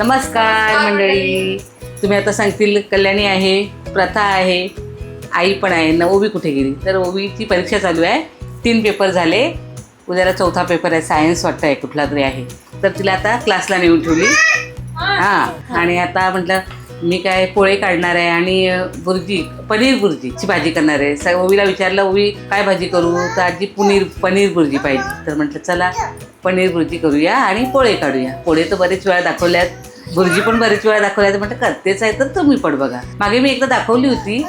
नमस्कार मंडळी. तुम्ही आता सांगतील कल्याणी आहे प्रथा आहे आई पण आहे. न ओवी कुठे गेली? तर ओवीची परीक्षा चालू आहे. तीन पेपर झाले. उद्याला चौथा पेपर आहे. सायन्स वाटतं आहे कुठला तरी आहे. तर तिला आता क्लासला नेऊन ठेवली. हां आणि आता म्हटलं मी काय पोळे काढणार आहे आणि बुर्जी पनीर बुर्जीची भाजी करणार आहे. स ओवीला विचारलं ओवी काय भाजी करू? तर आजी पनीर पनीर बुर्जी पाहिजे. तर म्हटलं चला पनीर बुर्जी करूया आणि पोळे काढूया. पोळे तर बरेच वेळा दाखवल्यात. बुर्जी पण बरेच वेळा दाखवल्या तर म्हटलं करतेच आहे तर तुम्ही पण बघा. मागे मी एकदा दाखवली होती.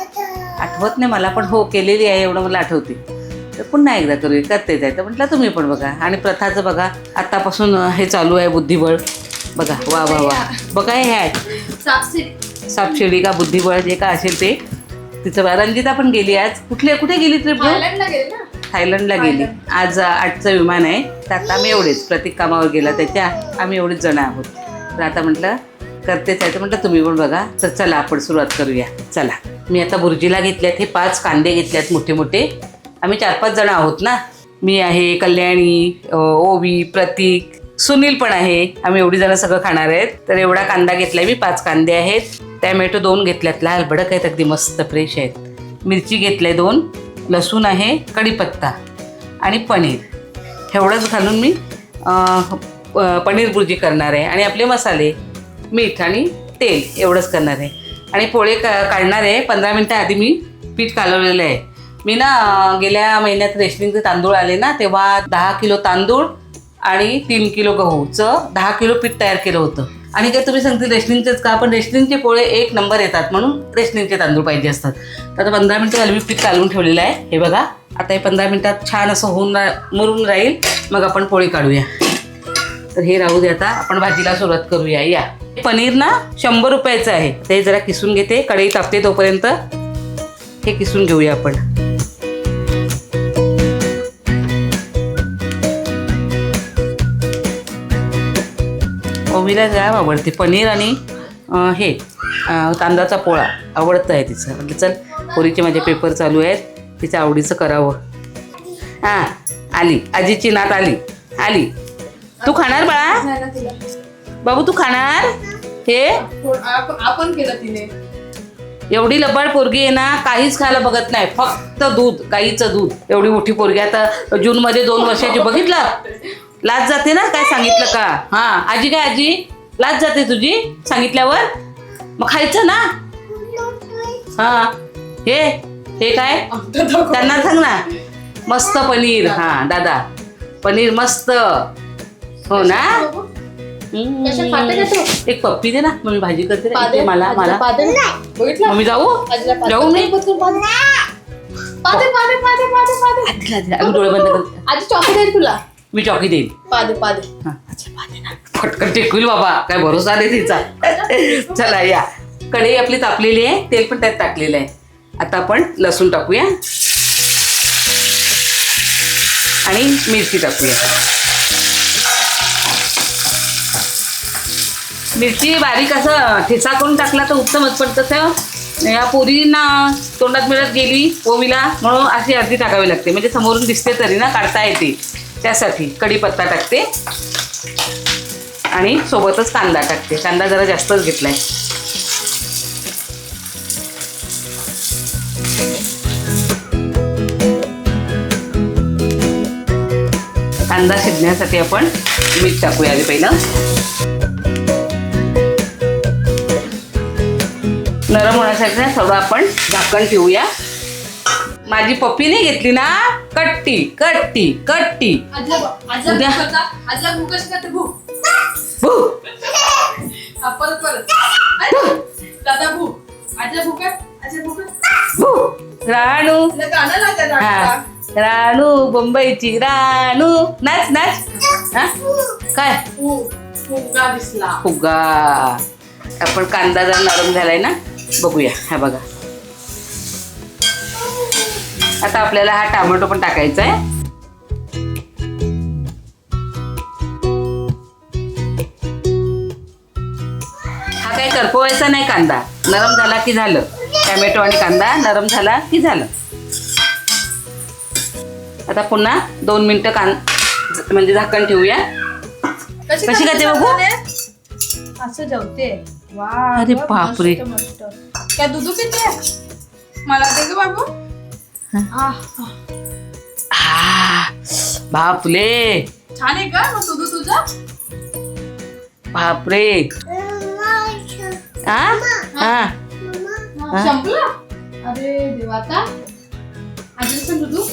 आठवत नाही मला पण हो केलेली आहे एवढं मला आठवते. तर पुन्हा एकदा करूया करतेच आहे तर म्हटलं तुम्ही पण बघा. आणि प्रथाचं बघा आतापासून हे चालू आहे बुद्धिबळ. बघा वा वा वा. बघा हे आहे. सापशिडी. का बुद्धिबळ जे का असेल ते. तिचं रंजिता पण गेली आज. कुठले कुठे गेली ट्रिप थायलंडला गेली आज आठचं विमान आहे. तर आता आम्ही एवढेच प्रतीक कामावर गेला. त्याच्या आम्ही एवढेच जण आहोत. तर आता म्हटलं करतेच आहे तर म्हटलं तुम्ही पण बघा. तर चला आपण सुरुवात करूया. चला. मी आता बुर्जीला घेतल्यात हे पाच कांदे घेतल्यात मोठे मोठे. आम्ही चार पाच जण आहोत ना? मी आहे कल्याणी ओवी प्रतीक सुनील पण आहे. आम्ही एवढी जण सगळं खाणार आहेत. तर एवढा कांदा घेतलाय मी पाच कांदे आहेत. टॅमॅटो दोन घेतल्यात. लाल भडक आहेत अगदी मस्त फ्रेश आहेत. मिरची घेतले दोन. लसूण आहे कढीपत्ता आणि पनीर. एवढंच घालून मी पनीर भुर्जी करणार आहे आणि आपले मसाले मीठ आणि तेल एवढंच करणार आहे. आणि पोळे का काढणार आहे. पंधरा मिनटं आधी मी पीठ कालवलेलं आहे. मी ना गेल्या महिन्यात रेशनिंगचे तांदूळ आले ना तेव्हा दहा किलो तांदूळ आणि तीन किलो गहूचं दहा किलो पीठ तयार केलं होतं. आणि काय तुम्ही सांगतील रेशनिंगचेच का? पण रेशनिंगचे पोळे एक नंबर येतात म्हणून रेशनिंगचे तांदूळ पाहिजे असतात. तर आता पंधरा मिनटं झाली मी पीठ कालवून ठेवलेलं आहे. हे बघा आता हे पंधरा मिनटात छान असं होऊन रा मुरून राहील. मग आपण पोळी काढूया. तर हे राहू दे आता. आपण भाजीला सुरुवात करूया. या. पनीर ना शंभर रुपयाचं आहे. ते जरा किसून घेते. कढई तापते तोपर्यंत. हे किसून घेऊया आपण. ओवीला काय आवडते. पनीर आणि हे तांदळाचा पोळा. आवडतं आहे तिचं. म्हटलं चल पोरीचे माझे पेपर चालू आहेत. तिच्या आवडीचं करावं. हां आली. आजीची नात आली. आली. तू खाणार बाळा? बाबू तू खाणार? हे? आपण केलं तिने. एवढी लबाड पोरगी आहे ना काहीच खायला बघत नाही. फक्त दूध गाईचं दूध. एवढी मोठी पोरगी आता जूनमध्ये दोन वर्षाची बघितलं? लाज जाते ना काय सांगितलं का? हा आजी काय आजी? लाज जाते तुझी सांगितल्यावर? मग खायचं ना? हा हे हे काय? त्यांना सांग ना. मस्त पनीर. हा दादा. पनीर मस्त. हो ना? एक पप्पी दे ना मग मी भाजी करते ना. इथे मला मला. बघितलं? मग मी जाऊ. जाऊ मी? पादे, पादे, पादे, पादे, पादे, पादे. दिला, दिला. आम्ही डोळे बंद करते आजी चॉकलेट आहे तुला? मी चॉकी देईन. पादे पादे हा, अच्छा, पाहते ना. पटकन टेकविल बाबा. काय भरोसा नाही तिचा. चला या. कढई आपली तापलेली आहे. तेल पण त्यात टाकलेलं आहे. आता आपण लसूण टाकूया. आणि मिरची टाकूया. मिरची बारीक असं ठेचा करून टाकला तर उत्तमच पण तसं या पोरींना तोंडात मिळत गेली ओवीला म्हणून अशी अर्धी टाकावी लागते. म्हणजे समोरून दिसते तरी ना काढता येते. त्यासाठी कढीपत्ता टाकते. आणि सोबतच कांदा टाकते. कांदा जरा जास्तच घेतलाय. कांदा शिजण्यासाठी आपण मीठ टाकूया आधी पहिलं. नरम होण्यासाठी ना थोडं आपण झाकण ठेवूया. माझी पप्पी नाही घेतली ना? कट्टी कट्टी कट्टी. उद्या. राणू. राणू मुंबईची राणू नाच नाच. हा? काय? भूक फुगा दिसला. फुगा. आपण कांदा जर नरम झालाय ना? बघूया हा बघा. आता आपल्याला हा टोमॅटो पण टाकायचा आहे. हा काही करपवायचा नाही कांदा. नरम झाला की झालं. टॅमॅटो आणि कांदा नरम झाला की झालं. आता पुन्हा दोन मिनिटं कां म्हणजे झाकण ठेवूया. कशी करते बघू? असं जेवते. अरे बापरे. काय दुधू पिते मला दे ग बाबू. बापले छान आहे का मग दुधू तुझं? बापरे. हा. हा. हा, संपलं? अरे देवा आता? पण दुधू?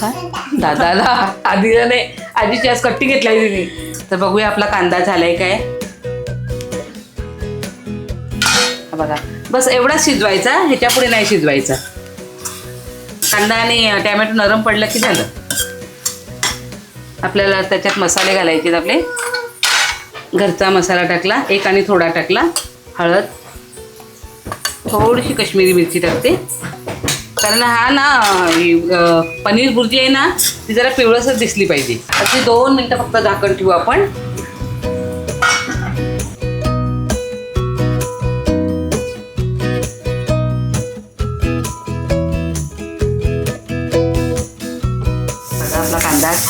काय? दादाला आधीला नाही आधीची आज कट्टी घेतलाय तिने. तर बघूया आपला कांदा झालाय काय. बघा. बस एवढा शिजवायचा ह्याच्या पुढे नाही शिजवायचा. कांदा आणि टॅमॅटो नरम पडलं की झालं. आपल्याला त्याच्यात मसाले घालायचे आपले. घरचा मसाला टाकला एक आणि थोडा टाकला हळद. थोडीशी कश्मीरी मिरची टाकते. कारण हा ना पनीर भुर्जी आहे ना ती जरा पिवळसच दिसली पाहिजे. अशी दोन मिनटं फक्त झाकण ठेवू आपण.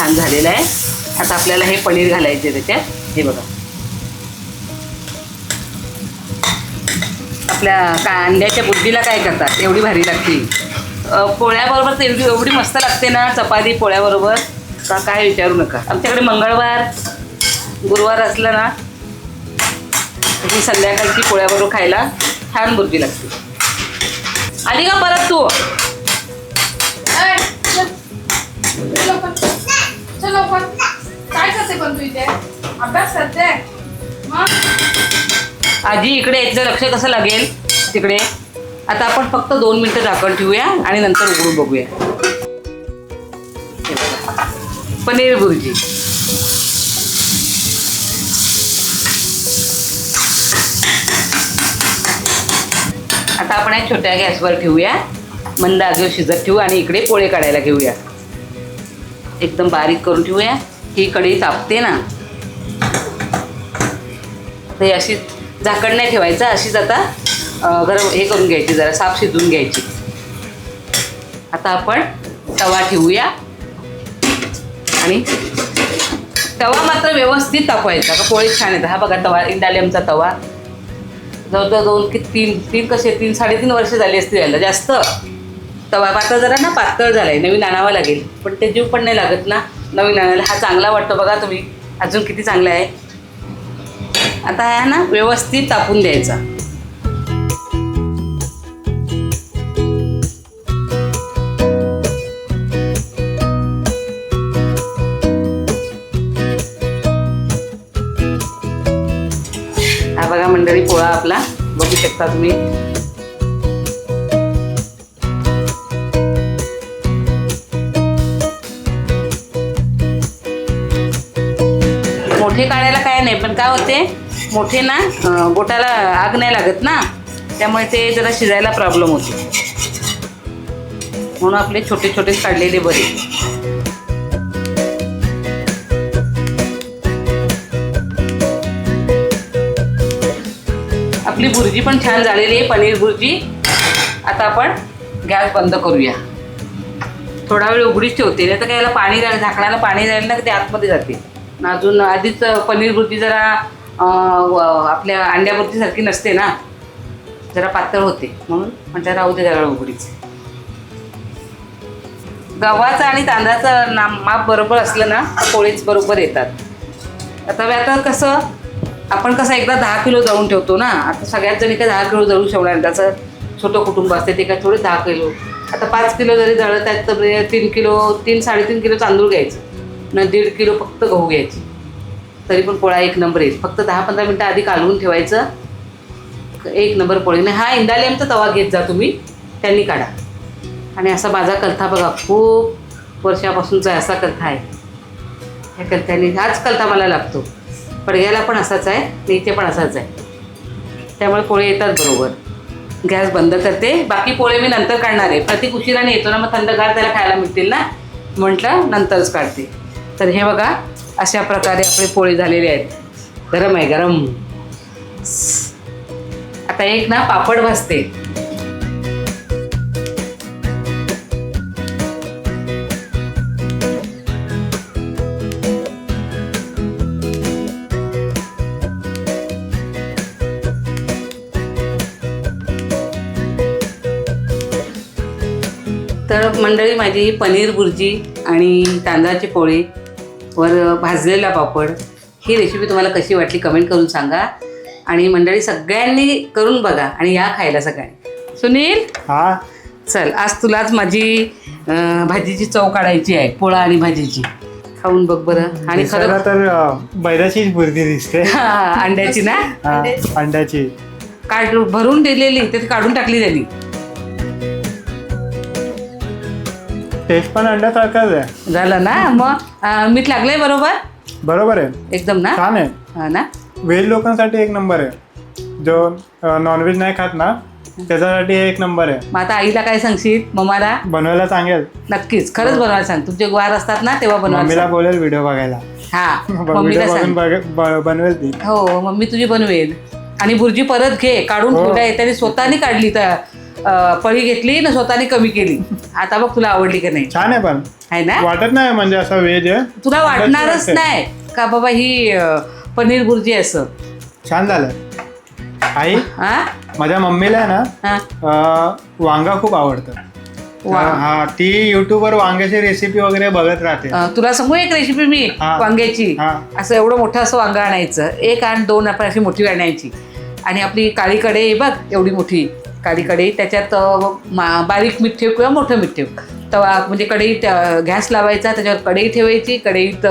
छान झालेलं आहे. आता आपल्याला हे पनीर घालायचे त्याच्यात. हे बघा. आपल्या का अंड्याच्या बुद्धीला काय करतात? एवढी भारी लागते. पोळ्याबरोबर तर एवढी एवढी मस्त लागते ना चपाती पोळ्याबरोबर. का काय विचारू नका. आमच्याकडे मंगळवार गुरुवार असलं ना ही संध्याकाळची पोळ्याबरोबर खायला छान बुद्धी लागते. आली का परत तू? लवकर. काय करते पण तू इथे? अभ्यास करते? मग आजी इकडे यायचं लक्ष कसं लागेल? तिकडे. आता आपण फक्त दोन मिनिटं झाकण ठेवूया आणि नंतर उघडून बघूया. पनीर भुर्जी आता आपण या छोट्या गॅसवर ठेवूया. मंद आगीवर शिजत ठेवू आणि इकडे पोळे काढायला घेऊया. एकदम बारीक करून ठेवूया. ही कढई तापते ना. ते अशी झाकण नाही ठेवायचं अशीच आता गरम हे करून घ्यायची जरा साफ शिजवून घ्यायची. आता आपण तवा ठेवूया. आणि तवा मात्र व्यवस्थित तापवायचा. का पोळी छान येतात हा बघा तवा इंडालियमचा तवा. जवळजवळ दोन की तीन तीन कसे तीन साडेतीन वर्ष झाली असतील यायला जास्त. तवा पातळ जरा ना पातळ झालाय. नवीन आणावा लागेल. पण ते जीव पण नाही लागत ना. नवीन आणायला हा चांगला वाटतो बघा तुम्ही. अजून किती चांगला आहे. आता हा ना व्यवस्थित तापून द्यायचा. हा बघा मंडळी पोळा आपला बघू शकता तुम्ही. नाही पण काय होते मोठे ना अं, बोटाला आग नाही लागत ना त्यामुळे ते जरा शिजायला प्रॉब्लेम होतो. म्हणून आपले छोटे छोटे काढलेले बरे. आपली भुर्जी पण छान झालेली आहे पनीर भुर्जी. आता आपण गॅस बंद करूया. थोडा वेळ उघडीच ठेवते नाही तर काय याला पाणी झाकणाला पाणी झालं ना ते आतमध्ये जाते. अजून आधीच पनीर भुर्जी जरा व- आपल्या अंड्या भुर्जीसारखी नसते ना. जरा पातळ होते. म्हणून म्हटलं राहू दे जरा उघडीच. गव्हाचं आणि तांदळाचं ना माप बरोबर असलं ना तर पोळीच बरोबर येतात. आता आता कसं आपण कसं एकदा दहा किलो जळून ठेवतो ना आता सगळ्यात जणी काय दहा किलो जळू शकणार त्याचं छोटं कुटुंब असते ते काय थोडे दहा किलो. आता पाच किलो जरी जळत आहेत तर तीन किलो तीन साडेतीन किलो तांदूळ घ्यायचं. न दीड किलो फक्त गहू घ्यायची. तरी पण पोळा एक नंबर येईल. फक्त दहा पंधरा मिनटं आधी कालवून ठेवायचं. एक नंबर पोळी. नाही हा इंदालियमचा तवा घेत जा तुम्ही. त्यांनी काढा. आणि असा माझा कलथा बघा खूप वर्षापासूनचा असा कलथा आहे. ह्या कलथ्याने हाच कलथा मला लागतो. पडग्याला पण असाच आहे आणि इथे पण असाच आहे. त्यामुळे पोळे येतात बरोबर. गॅस बंद करते. बाकी पोळे मी नंतर काढणार आहे. प्रत्येक उशिराने येतो ना मग थंडगार त्याला खायला मिळतील ना? म्हटलं नंतरच काढते. तर हे बघा अशा प्रकारे आपले पोळी झालेले आहेत. गरम आहे गरम. आता एक ना पापड भाजते. तर मंडळी माझी पनीर बुर्जी आणि तांदळाची पोळी वर भाजलेला पापड. ही रेसिपी तुम्हाला कशी वाटली कमेंट करून सांगा. आणि मंडळी सगळ्यांनी करून बघा आणि या खायला सगळ्यांनी. सुनील? हा. चल आज तुलाच माझी अं, भाजीची चव काढायची आहे पोळा आणि भाजीची. खाऊन बघ बरं. आणि दिसायला खरं तर अं, बैलाचीच बुर्दी दिसते. हा, अंड्याची ना? हा, अंड्याची. काढ भरून दिलेली तर ती काढून टाकली त्यांनी. टेस्ट पण अंड्यासारखाच आहे. झालं ना? मग अं, मीठ लागलंय बरोबर? बरोबर आहे. एकदम ना? छान आहे. हा ना? व्हेज लोकांसाठी एक नंबर आहे. जो नॉनव्हेज नाही खात ना त्याच्यासाठी हे एक नंबर आहे. मग आता आईला काय सांगशील? मम्माला? बनवायला सांगेल. नक्कीच. खरंच बनवायला सांग. तुमचे वार असतात ना तेव्हा बनवायला मम्मीला सांग. बोलेल व्हिडिओ बघायला. हा. व्हिडिओ मम्मीला बघून सांग. बघ- ब- बनवेल ती. हो मम्मी तुझी बनवेल. आणि बुर्जी परत घे. काढून हो. ठेवल्या त्याने स्वतःनी काढली तर. पळी घेतली ना स्वतःने कमी केली. आता बघ तुला आवडली का नाही. छान आहे पण. आहे ना? वाटत नाही म्हणजे असं व्हेज आहे. तुला वाटणारच. नाही. का बाबा ही अं, पनीर बुर्जी आहे असं? छान झालं. आई हा? माझ्या मम्मीला आहे ना हा. अं, वांगा खूप आवडतं. वा. हा ती युट्यूबवर वांग्याची रेसिपी वगैरे बघत राहते. अं, तुला सांगू एक रेसिपी मी हा. वांग्याची. हा. असं एवढं मोठं असं वांगं आणायचं. एक आण दोन आपण अशी मोठी आणायची. आणि आपली काळी कढई बघ एवढी मोठी. काळी कढई त्याच्यात मा- बारीक मीठ ठेव किंवा मोठं मीठ ठेव तवा म्हणजे कढईत गॅस लावायचा त्याच्यावर कढई ठेवायची कढईत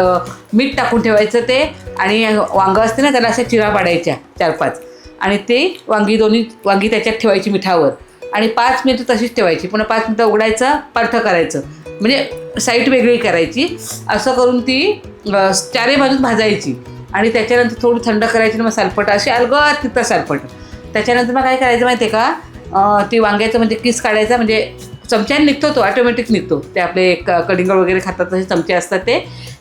मीठ टाकून ठेवायचं ते आणि वांगं असते ना त्याला अशा चिरा पाडायच्या चार पाच आणि ते वांगी दोन्ही वांगी त्याच्यात ठेवायची मिठावर. आणि पाच मिनिटं तशीच ठेवायची. पुन्हा पाच मिनटं उघडायचं पार्थ करायचं. म्हणजे साईट वेगळी करायची. असं करून ती चारही बाजूत भाजायची. आणि त्याच्यानंतर थोडी थंड करायची मग सालपट अशी अलगद तिथं सालपट. त्याच्यानंतर मग काय करायचं माहिती आहे का ती वांग्याचं म्हणजे किस काढायचा म्हणजे चमच्याने निघतो तो ऑटोमॅटिक निघतो. ते आपले क- कडिंगळ वगैरे खातात तसे चमचे असतात ते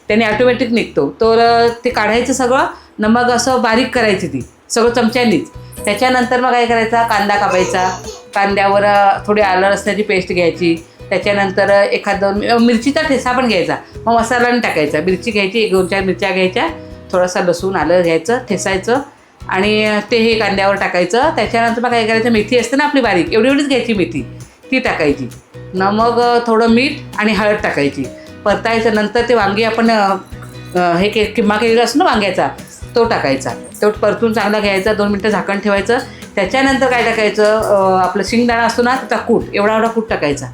त्याने ऑटोमॅटिक निघतो. तर ते काढायचं सगळं न मग असं बारीक करायची ती सगळं चमच्यानीच. त्याच्यानंतर मग काय करायचा? कांदा कापायचा. कांद्यावर थोडी आलं रसण्याची पेस्ट घ्यायची. त्याच्यानंतर एखादं दोन मिरचीचा ठेसा पण घ्यायचा. मग मसाला टाकायचा. मिरची घ्यायची एक दोन चार मिरच्या घ्यायच्या. थोडासा लसूण आलं घ्यायचं ठेसायचं आणि ते हे कांद्यावर टाकायचं. त्याच्यानंतर मग काय करायचं मेथी असते ना आपली बारीक एवढी एवढीच घ्यायची मेथी. ती टाकायची. न मग थोडं मीठ आणि हळद टाकायची. परतायचं नंतर ते वांगी आपण हे के किंमा केलेला असतो ना वांग्याचा तो टाकायचा. तो परतून चांगला घ्यायचा दोन मिनटं झाकण ठेवायचं. त्याच्यानंतर काय टाकायचं आपलं शिंगदाणा असतो ना त्याचा कूट एवढा एवढा कूट टाकायचा.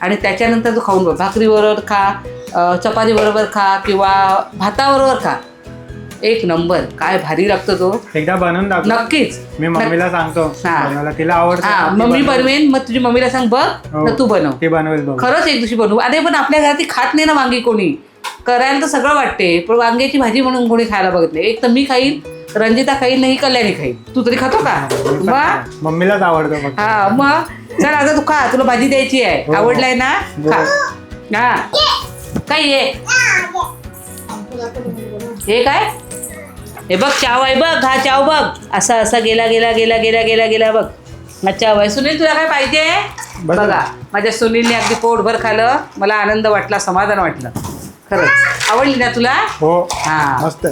आणि त्याच्यानंतर तो खाऊन भाकरीबरोबर खा चपातीबरोबर खा किंवा भाताबरोबर खा. एक नंबर. काय भारी लागतो तो. एकदा बनवून दाखव. नक्कीच. मी मम्मीला सांगतो. हा. बनवायला तिला आवडतं हा ती मम्मी बनवेल. बनवेन मग तुझी मम्मीला सांग बघ हो. तर तू बनव. ती बनवेल बघ. खरंच एक दिवशी बनवू. अरे पण आपल्या घरात ती खात नाही ना वांगी कोणी. करायला तर सगळं वाटते पण वांग्याची भाजी म्हणून कोणी खायला बघत नाही. एक तर मी खाईन रंजिता खाईन नाही कल्याणी खाईन. तू तरी खातो का? मग मम्मीलाच आवडतं फक्त. हा मग? चल आता तू खा तुला भाजी द्यायची आहे. हो. आवडलाय ना? हो. खा. हा. काय ये? हे काय? हे बघ चाव आहे बघ हा चाव बघ. असा असा गेला गेला गेला गेला गेला गेला बघ. हा चाव आहे सुनील तुला काय पाहिजे. बघा माझ्या सुनीलने अगदी पोटभर खाल्लं. मला आनंद वाटला समाधान वाटलं. खरंच. आवडली ना तुला? हो. हा. मस्त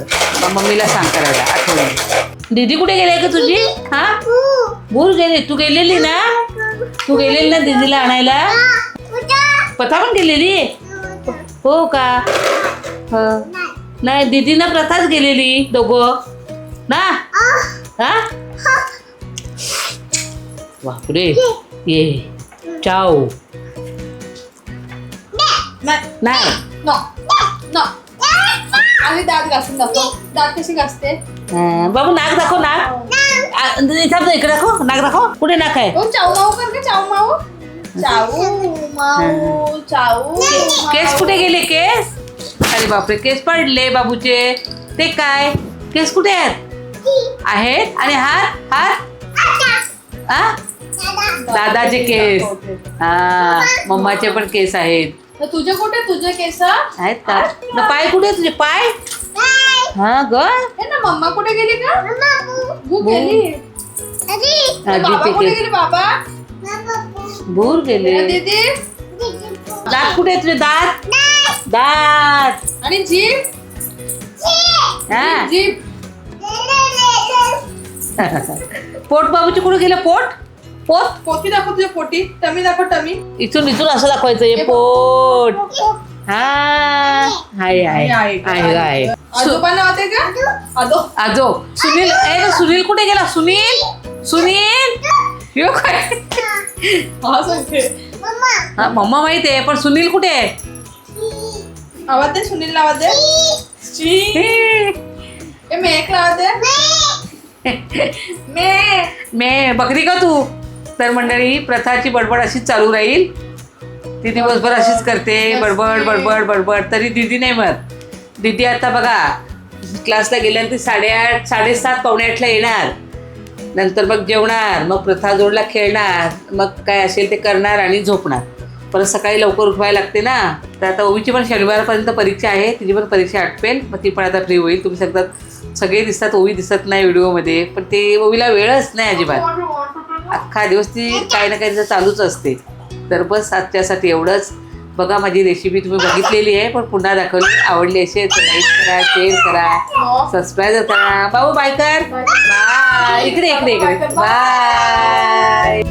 मम्मीला सांग करायला आठवण. दीदी कुठे गेली का तुझी? हा? भूर गेली. तू गेलेली ना? तू गेलेली ना दीदीला आणायला? प्रथा पण गेलेली? हो का? हं. नाही दीदी ना प्रथाच गेलेली दोघं. ना? हा? बापरे. ये चाव. नाही. नाही नो नो. आणि दात घासून दाखव. दात कशी घासते? बाबू नाक दाखव नाक. आ, इथं इकडे दाखव नाक दाखव. कुठे नाक आहे? चाऊ माऊ कर का? चाऊ माऊ चाऊ माऊ चाऊ केस कुठे गेले केस? अरे बापरे केस पडले बाबूचे. ते काय? केस कुठे आहेत? आहेत? आणि हात? हात? आ? दादाचे केस. हा मम्माचे पण केस आहेत. तर तुझे कुठे तुझे केस? आहेत का? न पाय कुठे आहेत तुझे? पाय? हा ग? हे ना मम्मा कुठे गेली का भू गेली. बाबा केस. गेली बाबा? भूर गेले. आणि दीदी. दात कुठे आहेत तुझे दात. दात आणि जीप हा. जीप पोट बाबूचे कुठे गेलं? पोट? पोट पोती दाखव तुझ्या पोटी. टमी दाखव टमी. इथून इथून असं दाखवायचं हे पोट. हा. आहे आहे आहे आहे का? आजो. आजो. सुनील ए सुनील कुठे गेला? सुनील? सुनील? ह्यो काय? हा सांगते हा मम्मा माहीत आहे पण सुनील कुठे आहे? आवाज दे सुनील आवाज दे. ए मेक आवाज दे. मे. मे बकरी का तू? तर मंडळी प्रथाची बडबड अशीच चालू राहील. ती दिवसभर अशीच करते. बडबड बडबड बडबड. तरी दिदी नाही मत दिदी आता बघा क्लासला गेल्यानंतर साडेआठ साडेसात पावणे आठला येणार. नंतर मग जेवणार मग प्रथा जोडला खेळणार मग काय असेल ते करणार आणि झोपणार. परत सकाळी लवकर उठवायला लागते ना. तर आता ओवीची पण शनिवारपर्यंत परीक्षा आहे. तिची पण परीक्षा आटपेल. मग ती पण आता फ्री होईल. तुम्ही सांगतात सगळे दिसतात ओवी दिसत नाही व्हिडिओमध्ये. पण ते ओवीला वेळच नाही अजिबात. अख्खा दिवस ती काही ना काही तिचं चालूच असते. तर बस आजच्यासाठी एवढंच. बघा माझी रेसिपी तुम्ही बघितलेली आहे पण पुन्हा दाखवली. आवडली असेल तर लाईक करा शेअर करा सबस्क्राईब करा. बाबू बाय कर. बाय इकडे इकडे इकडे. बाय